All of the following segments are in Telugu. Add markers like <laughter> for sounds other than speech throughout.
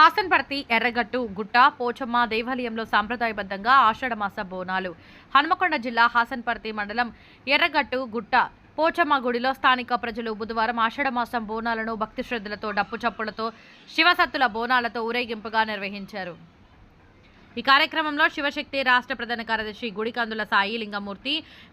హాసన్పర్తి ఎర్రగట్టు గుట్ట పోచమ్మ దేవాలయంలో సాంప్రదాయబద్ధంగా ఆషాఢమాస బోనాలు. హనుమకొండ జిల్లా హాసన్పర్తి మండలం ఎర్రగట్టు గుట్ట పోచమ్మ గుడిలో స్థానిక ప్రజలు బుధవారం ఆషాఢమాసం బోనాలను భక్తి శ్రద్ధలతో డప్పు చప్పులతో శివసత్తుల బోనాలతో ఊరేగింపుగా నిర్వహించారు. ఈ కార్యక్రమంలో శివశక్తి రాష్ట్ర ప్రధాన కార్యదర్శి గుడికందుల సాయి లింగమూర్తి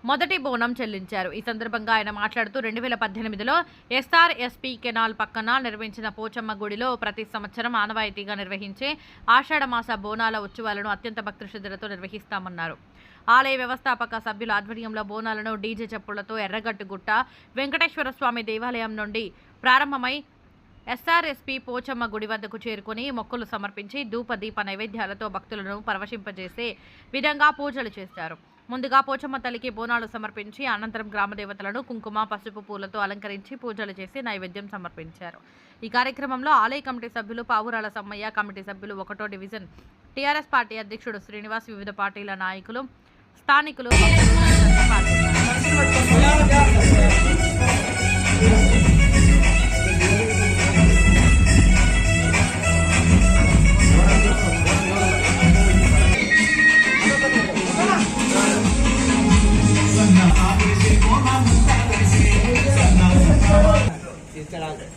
మొదటి బోనం చెల్లించారు. ఈ సందర్భంగా ఆయన మాట్లాడుతూ రెండు వేల పద్దెనిమిదిలో ఎస్ఆర్ ఎస్పీ కెనాల్ పక్కన నిర్వహించిన పోచమ్మ గుడిలో ప్రతి సంవత్సరం ఆనవాయితీగా నిర్వహించే ఆషాఢమాస బోనాల ఉత్సవాలను అత్యంత భక్తి శ్రద్ధలతో నిర్వహిస్తామన్నారు. ఆలయ వ్యవస్థాపక సభ్యుల ఆధ్వర్యంలో బోనాలను డీజే చప్పులతో ఎర్రగట్టుగుట్ట వెంకటేశ్వర స్వామి దేవాలయం నుండి ప్రారంభమై ఎస్ఆర్ఎస్పీ పోచమ్మ గుడి వద్దకు చేరుకుని మొక్కులు సమర్పించి ధూప దీప నైవేద్యాలతో భక్తులను పరవశింపజేసే విధంగా పూజలు చేశారు ముందుగా పోచమ్మ తల్లికి బోనాలు సమర్పించి అనంతరం గ్రామదేవతలను కుంకుమ పసుపు పూలతో అలంకరించి పూజలు చేసి నైవేద్యం సమర్పించారు. ఈ కార్యక్రమంలో ఆలయ కమిటీ సభ్యులు పావురాల సమ్మయ్య కమిటీ సభ్యులు ఒకటో డివిజన్ టీఆర్ఎస్ పార్టీ అధ్యక్షుడు శ్రీనివాస్ వివిధ పార్టీల నాయకులు స్థానికులు పాల్గొన్నారు.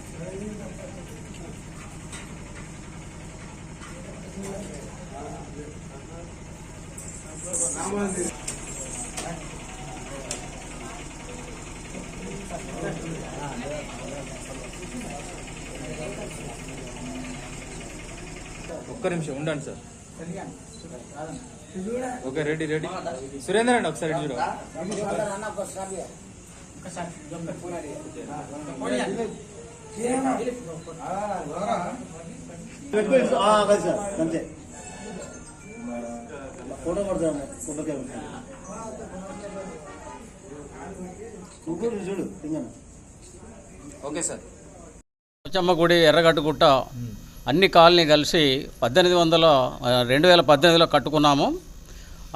ఒక్క నిమిషం ఉండండి sir okay ready ready Surender అండి ఒకసారి చూడు సార్ అంతే ఫోటో పడతాము ఫోటోకే చూడు చూడు ఓకే సార్. పోచమ్మ గుడి ఎర్రగట్టుగుట్ట అన్ని కాలనీ కలిసి పద్దెనిమిది వందల రెండు వేల పద్దెనిమిదిలో కట్టుకున్నాము.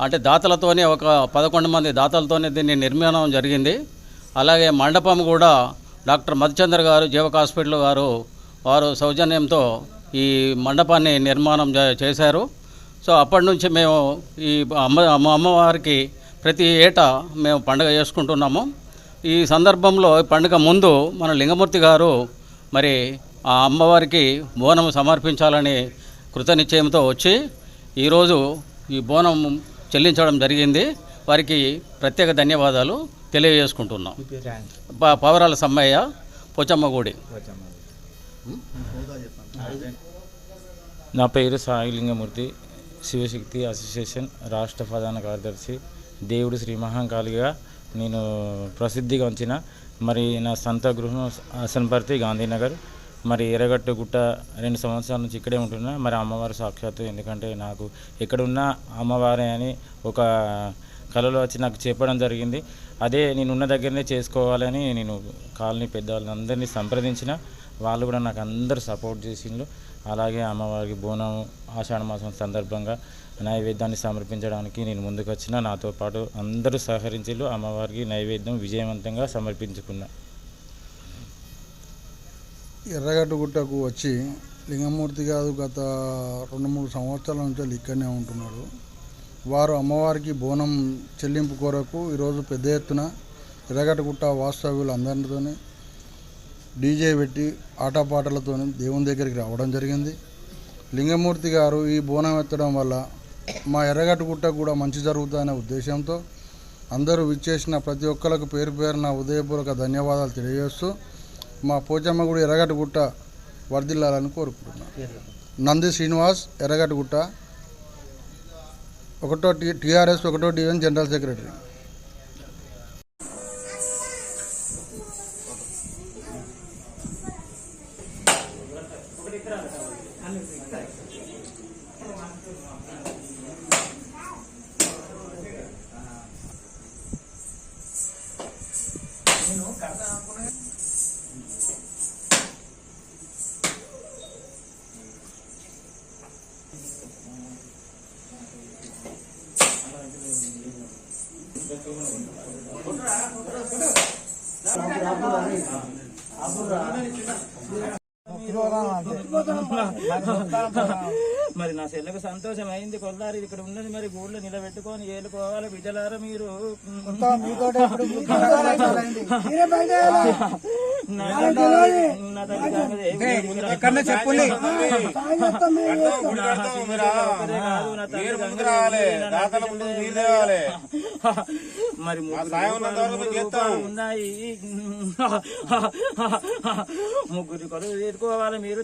అంటే దాతలతోనే ఒక పదకొండు మంది దాతలతోనే దీన్ని నిర్మాణం జరిగింది. అలాగే మండపం కూడా డాక్టర్ మధుచంద్ర గారు జీవక హాస్పిటల్ గారు వారు సౌజన్యంతో ఈ మండపాన్ని నిర్మాణం చేశారు. సో అప్పటి నుంచి మేము ఈ అమ్మ అమ్మవారికి ప్రతి ఏటా మేము పండుగ చేసుకుంటున్నాము. ఈ సందర్భంలో పండుగ ముందు మన లింగమూర్తి గారు మరి ఆ అమ్మవారికి బోనం సమర్పించాలని కృతనిశ్చయంతో వచ్చి ఈరోజు ఈ బోనం చెల్లించడం జరిగింది. వారికి ప్రత్యేక ధన్యవాదాలు తెలియజేసుకుంటున్నాం. ప- పవరాల సమ్మయ్య పోచమ్మ గుడి నా పేరు సాయిలింగమూర్తి శివశక్తి అసోసియేషన్ రాష్ట్ర ప్రధాన కార్యదర్శి దేవుడు శ్రీ మహాకాళిగా నేను ప్రసిద్ధిగాంచిన మరి నా సొంత గృహం అసన్పర్తి గాంధీనగర్. మరి ఎర్రగట్టు గుట్ట రెండు సంవత్సరాల నుంచి ఇక్కడే ఉంటున్నా. మరి అమ్మవారు సాక్షాత్తు ఎందుకంటే నాకు ఎక్కడున్నా అమ్మవారే అని ఒక కళలో వచ్చి నాకు చెప్పడం జరిగింది. అదే నేను ఉన్న దగ్గరనే చేసుకోవాలని నేను కాలనీ పెద్దవాళ్ళందరినీ సంప్రదించిన వాళ్ళు కూడా నాకు అందరూ సపోర్ట్ చేసిండ్రు. అలాగే అమ్మవారికి బోనం ఆషాఢ మాసం సందర్భంగా నైవేద్యాన్ని సమర్పించడానికి నేను ముందుకు వచ్చిన నాతో పాటు అందరూ సహకరించిళ్ళు అమ్మవారికి నైవేద్యం విజయవంతంగా సమర్పించుకున్నా. ఎర్రగడ్డ గుట్టకు వచ్చి లింగమూర్తి గారు గత రెండు మూడు సంవత్సరాల నుంచి ఇక్కడనే ఉంటున్నాడు వారు అమ్మవారికి బోనం చెల్లింపు కొరకు ఈరోజు పెద్ద ఎత్తున ఎర్రగడ్డ వాస్తవ్యులు అందరితోని డీజే పెట్టి ఆటపాటలతో దేవుని దగ్గరికి రావడం జరిగింది. లింగమూర్తి గారు ఈ బోనం ఎత్తడం వల్ల మా ఎర్రగడ్డ కూడా మంచి జరుగుతుందనే ఉద్దేశంతో అందరూ విచ్చేసిన ప్రతి ఒక్కరికి పేరు పేరున ఉదయపూర్వక ధన్యవాదాలు తెలియజేస్తూ మా పోచమ్మ గుడి ఎర్రగట్టుగుట్ట వర్ధిల్లాలని కోరుకుంటున్నాను నంది శ్రీనివాస్ ఎర్రగట్టుగుట్ట ఒకటో టీ టీఆర్ఎస్ ఒకటో డివిజన్ జనరల్ సెక్రటరీ. రాపురా మరి నా చెల్లెకు సంతోషం అయింది కొల్లారి. ఇక్కడ ఉన్నది మరి గూళ్ళో నిలబెట్టుకొని ఏలుకోవాలి బిడ్డలారా మీరు. <laughs> <laughs> ఎక్కడనే మీరు ముందుకు రావాలి దాతల ముందు మీరు తేవాలి మరి ముగ్గురు ఉన్నాయి ముగ్గురు కొలువు తీసుకోవాలి మీరు